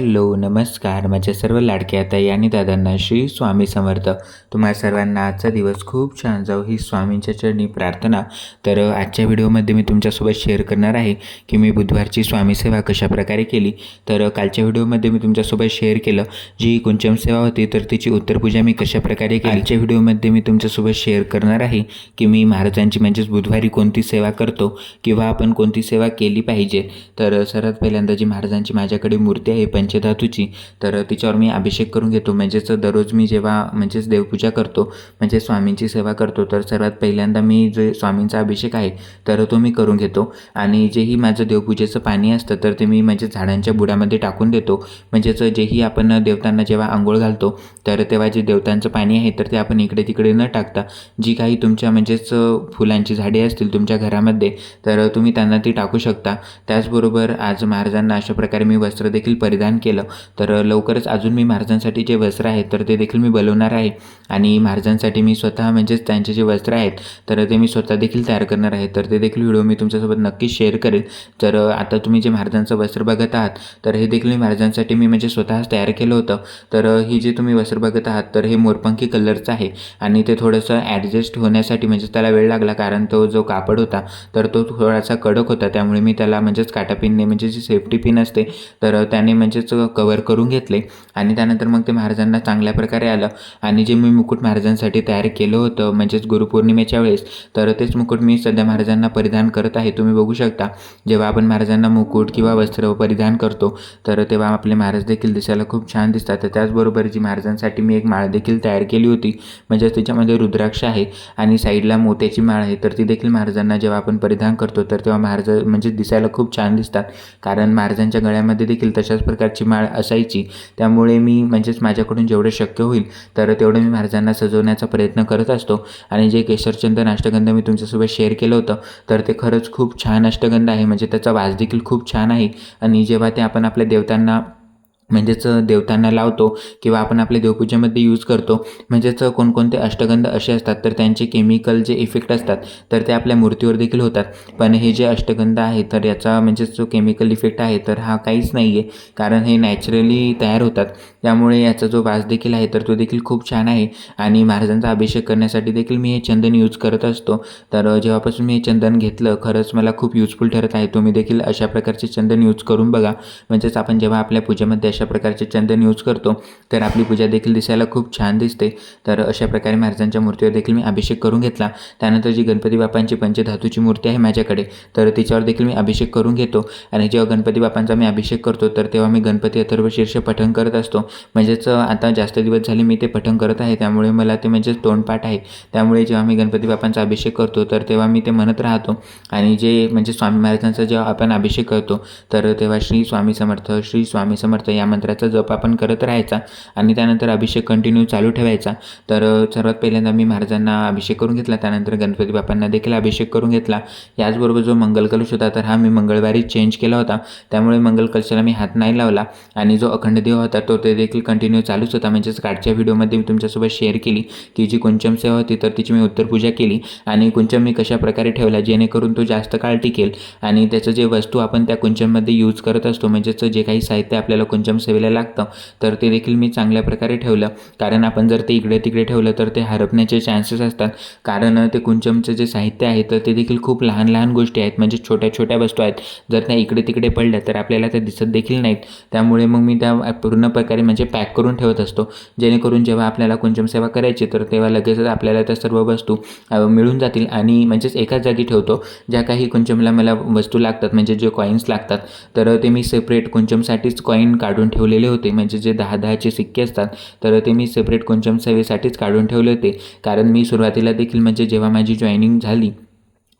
Hello नमस्कार. माझ्या सर्व लाडक्या ताई आणि दादांना श्री स्वामी समर्थ. तुम्हा सर्वांना आजचा दिवस खूप छान जाऊ ही स्वामींच्या चरणी प्रार्थना. तर आजच्या व्हिडिओमध्ये मी तुमच्यासोबत शेअर करणार आहे की मी बुधवारची स्वामी सेवा कशाप्रकारे केली. तर कालच्या व्हिडिओमध्ये मी तुमच्यासोबत शेअर केलं. जी कुंचम सेवा होती तर तिची उत्तरपूजा मी कशाप्रकारे केली? आजच्या व्हिडिओमध्ये मी तुमच्यासोबत शेअर करणार आहे की मी महाराजांची म्हणजेच बुधवारी कोणती सेवा करतो किंवा आपण कोणती सेवा केली पाहिजे. तर सर्वात पहिल्यांदा जी महाराजांची माझ्याकडे मूर्ती आहे पंचधातूची तर तिच्यावर मी अभिषेक करून घेतो. म्हणजेच दररोज मी जेव्हा म्हणजेच देवपूजा करतो म्हणजे स्वामींची सेवा करतो तर सर्वात पहिल्यांदा मी जे स्वामींचा अभिषेक आहे तर तो मी करून घेतो. आणि जेही माझं देवपूजेचं पाणी असतं तर ते मी म्हणजे झाडांच्या बुडामध्ये टाकून देतो. म्हणजेच जेही आपण देवतांना जेव्हा आंघोळ घालतो तर तेव्हा जे देवतांचं पाणी आहे तर ते आपण इकडे तिकडे न टाकता जी काही तुमच्या म्हणजेच फुलांची झाडे असतील तुमच्या घरामध्ये तर तुम्ही त्यांना ती टाकू शकता. त्याचबरोबर आज महाराजांना अशा प्रकारे मी वस्त्र देखील परिधान केलं. तर लवकरच अजून मी महाराजांसाठी जे वस्त्र आहेत तर ते देखील मी बनवणार आहे. आणि महाराजांसाठी मी स्वतः म्हणजेच त्यांचे जे वस्त्र आहेत तर ते मी स्वतः देखील तयार करणार आहे. तर ते देखील व्हिडिओ मी तुमच्यासोबत नक्कीच शेअर करेल. तर आता तुम्ही जे महाराजांचं वस्त्र बघत आहात तर हे देखील मी महाराजांसाठी मी म्हणजे स्वतःच तयार केलं होतं. तर ही जे तुम्ही वस्त्र बघत आहात तर हे मोरपंखी कलरचं आहे. आणि ते थोडंसं ॲडजस्ट होण्यासाठी म्हणजे त्याला वेळ लागला कारण तो जो कापड होता तर तो थोडासा कडक होता. त्यामुळे मी त्याला म्हणजेच काटापिनने म्हणजे जी सेफ्टी पिन असते तर त्याने म्हणजेच कवर करून घेतले. आणि त्यानंतर मग ते महाराजांना चांगल्या प्रकारे आलं. आणि जे मी मुकुट महाराजांसाठी तयार केलं होतं म्हणजेच गुरुपौर्णिमेच्या वेळेस तर तेच मुकुट मी सध्या महाराजांना परिधान करत आहे. तुम्ही बघू शकता जेव्हा आपण महाराजांना मुकुट किंवा वस्त्र परिधान करतो तर तेव्हा आपले महाराज देखील दिसायला खूप छान दिसतात. तर त्याचबरोबर जी महाराजांसाठी मी एक माळ देखील तयार केली होती म्हणजेच त्याच्यामध्ये रुद्राक्ष आहे आणि साईडला मोत्याची माळ आहे. तर ती देखील महाराजांना जेव्हा आपण परिधान करतो तर तेव्हा महाराज म्हणजे दिसायला खूप छान दिसतात. कारण महाराजांच्या गळ्यामध्ये देखील तशाच प्रकारची माळ असायची. त्यामुळे मी म्हणजेच माझ्याकडून जेवढं शक्य होईल तर तेवढं मी महाराजांना सजवण्याचा प्रयत्न करत असतो. आणि जे केशरचंद अष्टगंध मी तुमच्यासोबत शेअर केलं होतं तर ते खरंच खूप छान अष्टगंध आहे. म्हणजे त्याचा वास देखील खूप छान आहे. आणि जेव्हा ते आपण आपल्या देवतांना म्हणजेच देवतांना लावतो किंवा आपण आपल्या देवपूजेमध्ये यूज करतो. म्हणजेच कोणकोणते अष्टगंध असे असतात तर त्यांचे केमिकल जे इफेक्ट असतात तर ते आपल्या मूर्तीवर देखील होतात. पण हे जे अष्टगंध आहे तर याचा म्हणजेच जो केमिकल इफेक्ट आहे तर हा काहीच नाही आहे कारण हे नॅचरली तयार होतात. त्यामुळे याचा जो वास देखील आहे तर तो देखील खूप छान आहे. आणि महाराजांचा अभिषेक करण्यासाठी देखील मी हे चंदन यूज करत असतो. तर जेव्हापासून मी हे चंदन घेतलं खरंच मला खूप युजफुल ठरत आहे. तुम्ही देखील अशा प्रकारचे चंदन यूज करून बघा. म्हणजेच आपण जेव्हा आपल्या पूजेमध्ये अशा प्रकारचे चंदन यूज करतो तर आपली पूजा देखील दिसायला खूप छान दिसते. तर अशा प्रकारे महाराजांच्या मूर्तीवर देखील मी अभिषेक करून घेतला. त्यानंतर जी गणपती बापांची पंचधातूची मूर्ती आहे माझ्याकडे तर तिच्यावर देखील मी अभिषेक करून घेतो. आणि जेव्हा गणपती बापांचा मी अभिषेक करतो तर तेव्हा मी गणपती अथर्व शीर्ष पठण करत असतो. म्हणजेच आता जास्त दिवस झाले मी ते पठण करत आहे त्यामुळे मला ते म्हणजेच तोंडपाठ आहे. त्यामुळे जेव्हा मी गणपती बापांचा अभिषेक करतो तर तेव्हा मी ते म्हणत राहतो. आणि जे म्हणजे स्वामी महाराजांचा जेव्हा आपण अभिषेक करतो तर तेव्हा श्री स्वामी समर्थ श्री स्वामी समर्थ या मंत्राचा जप आपण करत राहायचा आणि त्यानंतर अभिषेक कंटिन्यू चालू ठेवायचा. तर सर्वात पहिल्यांदा मी महाराजांना अभिषेक करून घेतला. त्यानंतर गणपती बाप्पांना देखील अभिषेक करून घेतला. याचबरोबर जो मंगल कलश होता तर हा मी मंगळवारी चेंज केला होता. त्यामुळे मंगल कलशाला मी हात नाही लावला आणि जो अखंड देव होता तो ते देखील कंटिन्यू चालूच होता. म्हणजेच कालच्या व्हिडिओमध्ये मी तुमच्यासोबत शेअर केली. की जी कुंचम सेवा होती तर तिची मी उत्तरपूजा केली आणि कुंचम मी कशा प्रकारे ठेवला जेणेकरून तो जास्त काळ टिकेल आणि त्याचं जे वस्तू आपण त्या कुंचममध्ये यूज करत असतो म्हणजेच जे काही साहित्य आपल्याला कुंचम सेवेला लागतं. तर ते देखील मी चांगल्या प्रकारे ठेवलं. कारण आपण जर ते इकडे तिकडे ठेवलं तर ते हरपण्याचे चान्सेस असतात. कारण ते कुंचमचं जे साहित्य आहे तर ते देखील खूप लहान लहान गोष्टी आहेत. म्हणजे छोट्या छोट्या वस्तू आहेत. जर त्या इकडे तिकडे पडल्या तर आपल्याला त्या दिसत देखील नाहीत. त्यामुळे मग मी त्या पूर्ण प्रकारे म्हणजे पॅक करून ठेवत असतो. जेणेकरून जेव्हा आपल्याला कुंचम सेवा करायची तर तेव्हा लगेचच आपल्याला त्या सर्व वस्तू मिळून जातील. आणि म्हणजेच एकाच जागी ठेवतो. ज्या काही कुंचमला मला वस्तू लागतात म्हणजे जे कॉईन्स लागतात तर ते मी सेपरेट कुंचमसाठीच कॉईन काढून ठेवलेले होते. म्हणजे जे दहा दहाचे सिक्के असतात तर ते मी सेपरेट कोंचम सेवेसाठीच काढून ठेवले होते. कारण मी सुरुवातीला देखील म्हणजे जेव्हा माझी जॉईनिंग झाली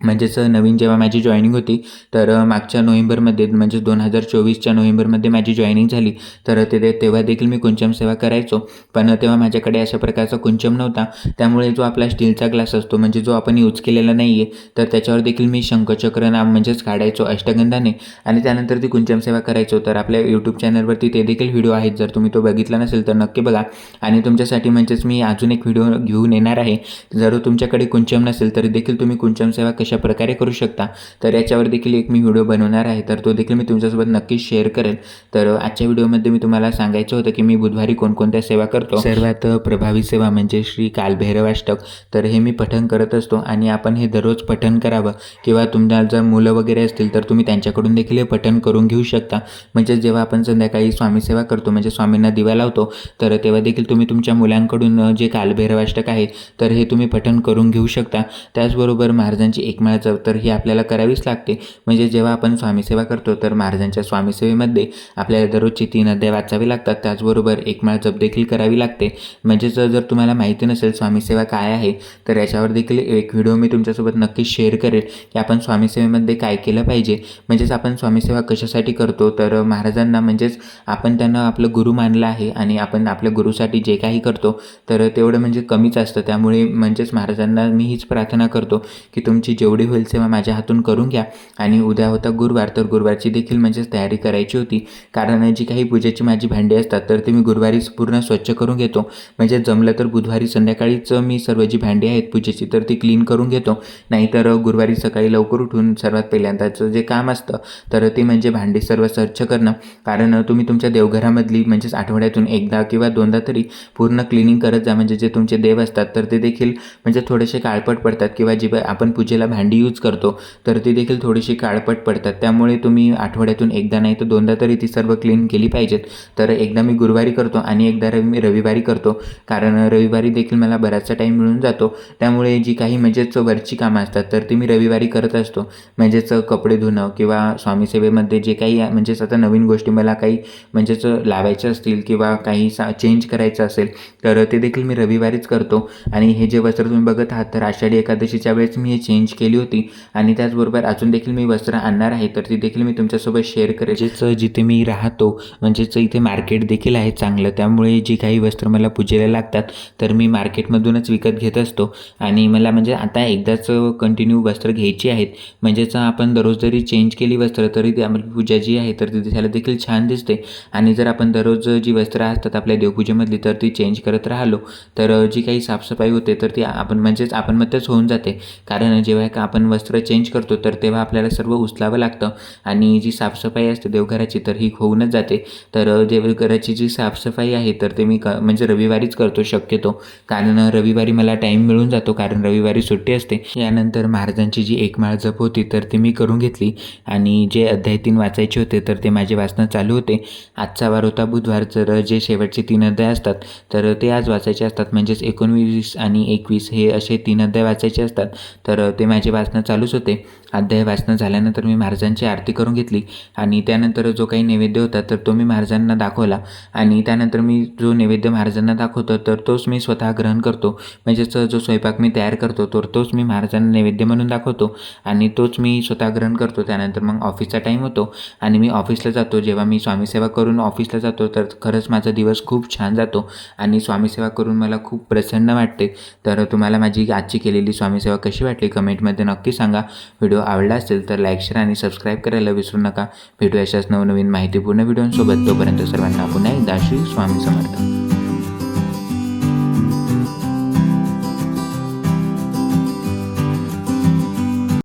म्हणजेच नवीन जेव्हा माझी जॉईनिंग होती तर मागच्या नोव्हेंबरमध्ये म्हणजे दोन हजार चोवीसच्या नोव्हेंबरमध्ये माझी जॉईनिंग झाली. तर ते तेव्हा देखील मी कुंचम सेवा करायचो. पण तेव्हा माझ्याकडे अशा प्रकारचा कुंचम नव्हता. त्यामुळे जो आपला स्टीलचा ग्लास असतो म्हणजे जो आपण यूज केलेला नाही आहे तर त्याच्यावर देखील मी शंखचक्र नाम म्हणजेच काढायचो अष्टगंधाने. आणि त्यानंतर ती कुंचम सेवा करायचो. तर आपल्या यूट्यूब चॅनलवरती ते देखील व्हिडिओ आहेत. जर तुम्ही तो बघितला नसेल तर नक्की बघा. आणि तुमच्यासाठी म्हणजेच मी अजून एक व्हिडिओ घेऊन येणार आहे. जर तुमच्याकडे कुंचम नसेल तरी देखील तुम्ही कुंचम सेवा कशी कशा प्रकारे करू शकता. तर याच्यावर देखील एक मी व्हिडिओ बनवणार आहे. तर तो देखील मी तुमच्यासोबत नक्कीच शेअर करेल तर आजच्या व्हिडिओमध्ये मी तुम्हाला सांगायचं होतं की मी बुधवारी कोणकोणत्या सेवा करतो? सर्वात प्रभावी सेवा म्हणजे श्री कालभैरवाष्टक. तर हे मी पठण करत असतो आणि आपण हे दररोज पठण करावं किंवा तुमच्या जर मुलं वगैरे असतील तर तुम्ही त्यांच्याकडून देखील हे पठण करून घेऊ शकता. म्हणजे जेव्हा आपण संध्याकाळी स्वामी सेवा करतो म्हणजे स्वामींना दिवा लावतो तर तेव्हा देखील तुम्ही तुमच्या मुलांकडून जे कालभैरवाष्टक आहे तर हे तुम्ही पठण करून घेऊ शकता. त्याचबरोबर महाराजांची एक एकमाळ जप तर ही आपल्याला करावीच लागते. म्हणजे जेव्हा आपण स्वामीसेवा करतो तर महाराजांच्या स्वामीसेवेमध्ये आपल्याला दररोजची तीन अध्याय वाचावी लागतात. त्याचबरोबर एकमाळ जप देखील करावी लागते. म्हणजेच जर तुम्हाला माहिती नसेल स्वामीसेवा काय आहे तर याच्यावर देखील एक व्हिडिओ मी तुमच्यासोबत नक्कीच शेअर करेल की आपण स्वामीसेवेमध्ये काय केलं पाहिजे. म्हणजेच आपण स्वामीसेवा कशासाठी करतो तर महाराजांना म्हणजेच आपण त्यांना आपलं गुरु मानलं आहे आणि आपण आपल्या गुरुसाठी जे काही करतो तर तेवढं म्हणजे कमीच असतं. त्यामुळे म्हणजेच महाराजांना मी हीच प्रार्थना करतो की तुमची जेवढी होईल सेवा माझ्या हातून करून घ्या. आणि उद्या होता गुरुवार तर गुरुवारची देखील म्हणजेच तयारी करायची होती. कारण जी काही पूजेची माझी भांडी असतात तर ते मी गुरुवारीच पूर्ण स्वच्छ करून घेतो. म्हणजे जमलं तर बुधवारी संध्याकाळीच मी सर्व जी भांडी आहेत पूजेची तर ती क्लीन करून घेतो. नाहीतर गुरुवारी सकाळी लवकर उठून सर्वात पहिल्यांदाचं जे काम असतं तर ते म्हणजे भांडी सर्व स्वच्छ करणं. कारण तुम्ही तुमच्या देवघरामधली म्हणजेच आठवड्यातून एकदा किंवा दोनदा तरी पूर्ण क्लिनिंग करत जा. म्हणजे जे तुमचे देव असतात तर ते देखील म्हणजे थोडेसे काळपट पडतात किंवा जी आपण पूजेला भांडी भांडी यूज करतो तर ती देखील थोडीशी काळपट पडतात. त्यामुळे तुम्ही आठवड्यातून एकदा नाही तर दोनदा तरी ती सर्व क्लीन केली पाहिजेत. तर एकदा मी गुरुवारी करतो आणि एकदा रवि मी रविवारी करतो. कारण रविवारी देखील मला बराचसा टाईम मिळून जातो. त्यामुळे जी काही म्हणजेच वरची कामं असतात तर ती मी रविवारी करत असतो. म्हणजेच कपडे धुणं किंवा स्वामीसेवेमध्ये जे काही म्हणजेच आता नवीन गोष्टी मला काही म्हणजेच लावायच्या असतील किंवा काही सा चेंज करायचं असेल तर ते देखील मी रविवारीच करतो. आणि हे जे वस्त्र तुम्ही बघत आहात तर आषाढी एकादशीच्या वेळेस मी हे चेंज केली होती. आणि त्याचबरोबर अजून देखील मी वस्त्र आणणार आहे तर ती देखील मी तुमच्यासोबत शेअर करेल. म्हणजेच जिथे मी राहतो म्हणजेच इथे मार्केट देखील आहे चांगलं. त्यामुळे जी काही वस्त्र मला पूजेला लागतात तर मी मार्केटमधूनच विकत घेत असतो. आणि मला म्हणजे आता एकदाच कंटिन्यू वस्त्र घ्यायची आहेत म्हणजेच आपण दररोज जरी चेंज केली वस्त्र तरी ती आपली पूजा जी आहे तर ती दिसायला देखील छान दिसते. आणि जर आपण दररोज जी वस्त्र असतात आपल्या देवपूजेमधली तर ती चेंज करत राहिलो तर जी काही साफसफाई होते तर ती आपण म्हणजेच आपण मध्येच होऊन जाते. कारण जेव्हा का आपण वस्त्र चेंज करतो तर तेव्हा आपल्याला सर्व उचलावं लागतं. आणि जी साफसफाई असते देवघराची तर ही होऊनच जाते. तर देवघराची जी साफसफाई आहे तर ते मी क म्हणजे रविवारीच करतो शक्यतो. कारण रविवारी मला टाईम मिळून जातो कारण रविवारी सुट्टी असते. यानंतर महाराजांची जी एकमाळ जप होती तर ती मी करून घेतली. आणि जे अध्याय तीन वाचायचे होते तर ते माझे वाचणं चालू होते. आजचा वार होता बुधवार तर जे शेवटचे तीन अध्याय असतात तर ते आज वाचायचे असतात. म्हणजेच एकोणवीस आणि एकवीस हे असे तीन अध्याय वाचायचे असतात. तर ते माझे वाचणं चालूच होते. अध्याय वाचणं झाल्यानंतर मी महाराजांची आरती करून घेतली आणि त्यानंतर जो काही नैवेद्य होता तर तो मी महाराजांना दाखवला. आणि त्यानंतर मी जो नैवेद्य महाराजांना दाखवतो तर तोच मी स्वतः ग्रहण करतो. म्हणजेच जो स्वयंपाक मी तयार करतो तर तोच मी महाराजांना नैवेद्य म्हणून दाखवतो आणि तोच मी स्वतः ग्रहण करतो. त्यानंतर मग ऑफिसचा टाईम होतो आणि मी ऑफिसला जातो. जेव्हा मी स्वामीसेवा करून ऑफिसला जातो तर खरंच माझा दिवस खूप छान जातो आणि स्वामीसेवा करून मला खूप प्रसन्न वाटते. तर तुम्हाला माझी आजची केलेली स्वामीसेवा कशी वाटली? कमेंटमध्ये नक्की सांगा. व्हिडिओ आवडला असेल तर लाईक शेअर आणि सबस्क्राईब करायला विसरू नका. भेटू अशाच नवनवीन माहितीपूर्ण व्हिडिओंसोबत. तोपर्यंत सर्वांना पुन्हा एकदा श्री स्वामी समर्थ.